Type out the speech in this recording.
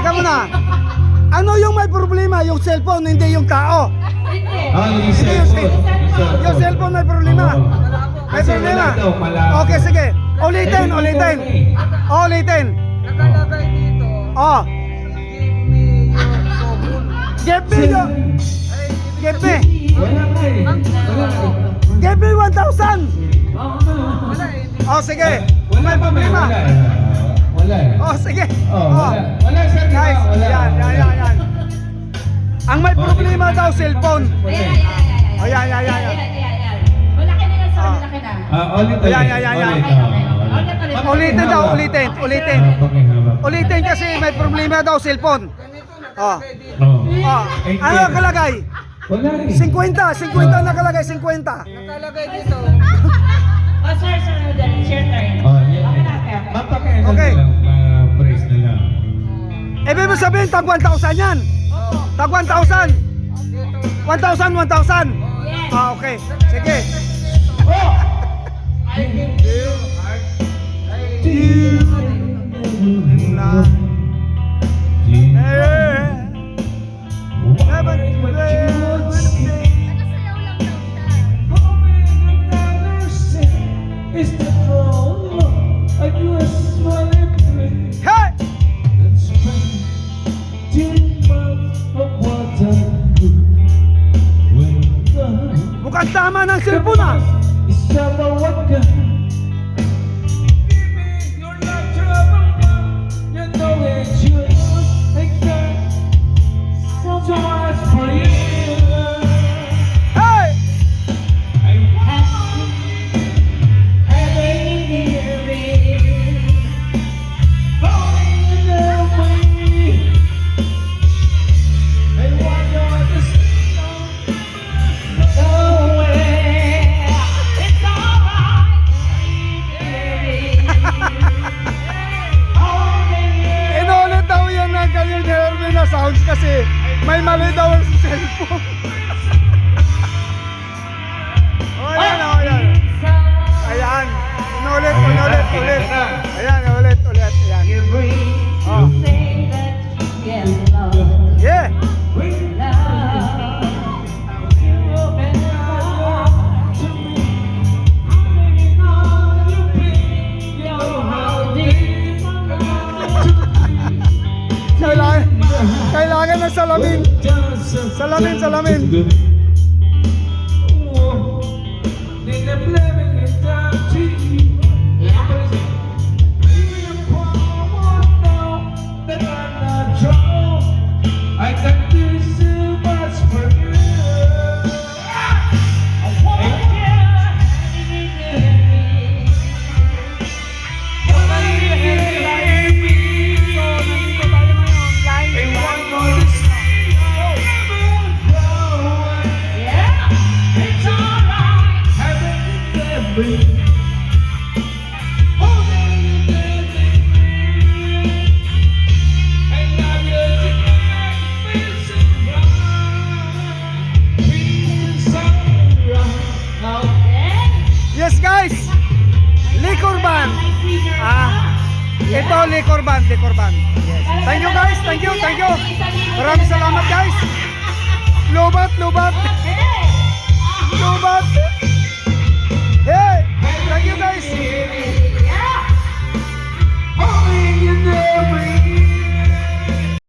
Teka muna. Ano yung may problema? Yung cellphone, hindi yung tao. Ah, yung Hindi yung, cellphone. yung cellphone may problema. Oo. May Kasi problema. wala daw, mala- Okay, sige. Ulitin, Eh, ulitin. eh. Ulitin. Nakalagay dito, Oh, give me your phone. give me the, give me, Wala eh. Wala eh. give me 1,000. Wala eh. Oh, sige. Wala May pa may problema. wala eh. Wala eh. Oh, sige. Oh, wala. Wala sir, Ang may problema daw, cellphone. Ayan, eh. ayan, ayan, ayan. Ayan, ayan. Malaki na yan, sir. Ah. Malaki na. Ah, ulit ulit. Ayan, ayan, ayan, ah, Ulitin daw, ulitin, ulitin. Ulitin kasi may problema daw, cellphone. Oh. Oh. Ano nakalagay? Wala eh. 50, 50 nakalagay, 50. Nakalagay dito. Oh, sir, sir. It's your turn. Yan. Okay Okay. na lang, praise na lang. Ibig mo sabihin, tag 1,000 yan. Tag 1,000. Dito. 1,000, 1,000. Yes. Ah, okay. Sige. Tama ng cellphone ah. Hey! Sounds kasi may mali daw sa cellphone. oh, ayan, oh, ayan. Ayan. Inulit, inulit, ulit. Ayan, ulit, ulit. Ayan. Oh. काही लागेल ना सलामीन? सलामीन सलामीन. Yes, guys. Liquor band. Ah, ito liquor band, liquor band. Yes. Thank you guys, thank you, thank you. Maraming salamat guys. Lubat, lubat, lubat.